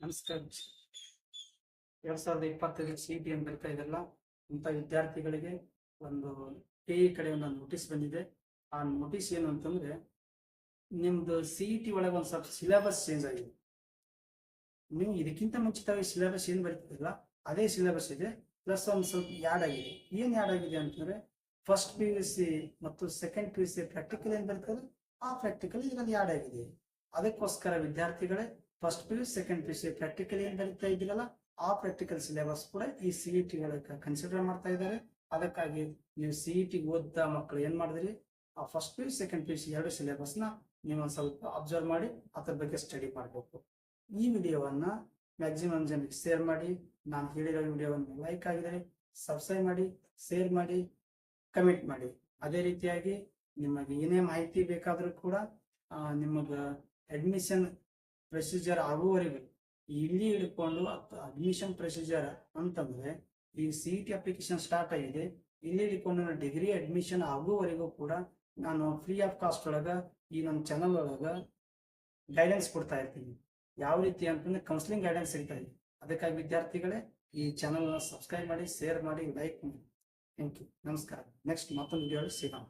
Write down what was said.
ನಮಸ್ಕಾರ. ಎರಡ್ ಸಾವಿರದ ಇಪ್ಪತ್ತೈದು ಸಿ ಟಿ ಎಂ ಬರ್ತಾ ಇದೆಲ್ಲ? ಇಂಥ ವಿದ್ಯಾರ್ಥಿಗಳಿಗೆ ಒಂದು ಕೆ ಇ ಕಡೆ ಒಂದು ನೋಟಿಸ್ ಬಂದಿದೆ. ಆ ನೋಟಿಸ್ ಏನು ಅಂತಂದ್ರೆ, ನಿಮ್ದು ಸಿ ಇ ಟಿ ಒಳಗೆ ಒಂದು ಸ್ವಲ್ಪ ಸಿಲೆಬಸ್ ಚೇಂಜ್ ಆಗಿದೆ. ನೀವು ಇದಕ್ಕಿಂತ ಮುಂಚಿತವಾಗಿ ಸಿಲೆಬಸ್ ಏನು ಬರೀತಿರಲ್ಲ, ಅದೇ ಸಿಲೆಬಸ್ ಇದೆ ಪ್ಲಸ್ ಒಂದು ಸ್ವಲ್ಪ ಯಾಡ್ ಆಗಿದೆ. ಏನು ಯಾಡ್ ಆಗಿದೆ ಅಂತಂದ್ರೆ ಫಸ್ಟ್ ಪಿ ಯು ಸಿ ಮತ್ತು second P U C practical ಏನ್ ಬರ್ತದೆ ಆ ಪ್ರಾಕ್ಟಿಕಲ್ ಇದರಲ್ಲಿ ಯಾಡ್ ಆಗಿದೆ. ಅದಕ್ಕೋಸ್ಕರ ವಿದ್ಯಾರ್ಥಿಗಳೇ first P U second P U C practical ಏನ್ ಬರೀತಾ ಇದ್ದೀರಲ್ಲ, ಆ ಪ್ರಾಕ್ಟಿಕಲ್ ಸಿಲೆಬಸ್ ಕೂಡ ಈ ಸಿ ಇ ಟಿ ಒಳಗೆ ಕನ್ಸಿಡರ್ ಮಾಡ್ತಾ ಇದ್ದಾರೆ. ಅದಕ್ಕಾಗಿ ನೀವು ಸಿ ಇ ಟಿ ಓದ್ದ ಮಕ್ಕಳು ಏನ್ ಮಾಡಿದ್ರಿ? ಆ first P U second P U C ಎರಡು ಸಿಲೆಬಸ್ನ ನೀವು ಒಂದ್ ಸ್ವಲ್ಪ ಅಬ್ಸರ್ವ್ ಮಾಡಿ, ಅದ್ರ ಬಗ್ಗೆ ಸ್ಟಡಿ ಮಾಡಬೇಕು. ಈ ವಿಡಿಯೋವನ್ನ ಮ್ಯಾಕ್ಸಿಮಮ್ ಜನಕ್ಕೆ ಶೇರ್ ಮಾಡಿ, ನಾನು ಹೇಳಿರೋ ವಿಡಿಯೋವನ್ನು ಲೈಕ್ ಆಗಿದ್ರೆ ಸಬ್ಸ್ಕ್ರೈಬ್ ಮಾಡಿ ಶೇರ್ ಮಾಡಿ ಕಮೆಂಟ್ ಮಾಡಿ. ಅದೇ ರೀತಿಯಾಗಿ ನಿಮಗೆ ಏನೇ ಮಾಹಿತಿ ಬೇಕಾದರೂ ಕೂಡ ನಿಮಗ ಅಡ್ಮಿಷನ್ ಪ್ರೊಸೀಜರ್ ಆಗುವವರೆಗೂ ಇಲ್ಲಿ ಹಿಡ್ಕೊಂಡು ಅಡ್ಮಿಷನ್ ಪ್ರೊಸೀಜರ್ ಅಂತಂದ್ರೆ ಈ ಸಿ ಟಿ ಅಪ್ಲಿಕೇಶನ್ ಸ್ಟಾರ್ಟ್ ಆಗಿದೆ. ಇಲ್ಲಿ ಹಿಡ್ಕೊಂಡು ಡಿಗ್ರಿ ಅಡ್ಮಿಷನ್ ಆಗುವವರೆಗೂ ಕೂಡ ನಾನು ಫ್ರೀ ಆಫ್ ಕಾಸ್ಟ್ ಒಳಗ ಈ ನಮ್ಮ ಚಾನಲ್ ಒಳಗ ಗೈಡೆನ್ಸ್ ಕೊಡ್ತಾ ಇರ್ತೀನಿ. ಯಾವ ರೀತಿ ಅಂತಂದ್ರೆ ಕೌನ್ಸಿಲಿಂಗ್ ಗೈಡೆನ್ಸ್ ಸಿಗ್ತಾ ಇದೆ. ಅದಕ್ಕಾಗಿ ವಿದ್ಯಾರ್ಥಿಗಳೇ ಈ ಚಾನಲ್ನ ಸಬ್ಸ್ಕ್ರೈಬ್ ಮಾಡಿ ಶೇರ್ ಮಾಡಿ ಲೈಕ್ ಮಾಡಿ. ಥ್ಯಾಂಕ್ ಯು ನಮಸ್ಕಾರ. ನೆಕ್ಸ್ಟ್ ಮತ್ತೊಂದು ವಿಡಿಯೋ ಸಿಗೋಣ.